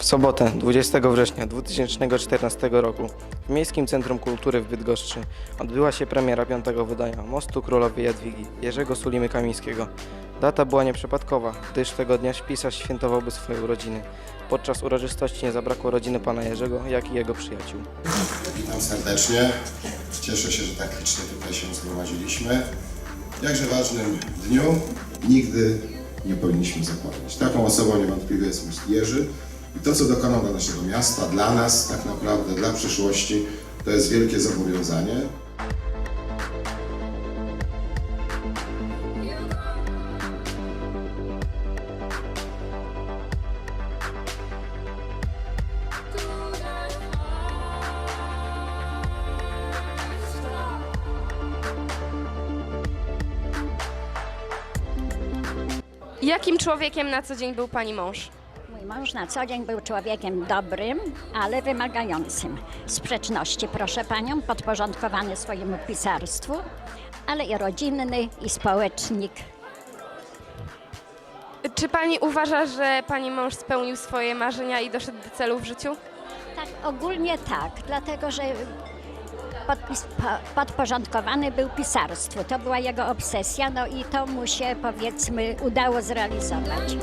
W sobotę, 20 września 2014 roku w Miejskim Centrum Kultury w Bydgoszczy odbyła się premiera piątego wydania Mostu Królowej Jadwigi Jerzego Sulimy Kamińskiego. Data była nieprzypadkowa, gdyż tego dnia pisarz świętowałby swoje urodziny. Podczas uroczystości nie zabrakło rodziny pana Jerzego, jak i jego przyjaciół. Witam serdecznie. Cieszę się, że tak licznie tutaj się zgromadziliśmy. Jakże ważnym dniu nigdy nie powinniśmy zapomnieć. Taką osobą niewątpliwie jest Jerzy. I to, co dokonał dla naszego miasta, dla nas tak naprawdę, dla przyszłości, to jest wielkie zobowiązanie. Jakim człowiekiem na co dzień był pani mąż? Mój mąż na co dzień był człowiekiem dobrym, ale wymagającym. Sprzeczności, proszę panią, podporządkowany swojemu pisarstwu, ale i rodzinny, i społecznik. Czy pani uważa, że pani mąż spełnił swoje marzenia i doszedł do celu w życiu? Tak, ogólnie tak, dlatego że podpis, podporządkowany był pisarstwu. To była jego obsesja, no i to mu się, powiedzmy, udało zrealizować.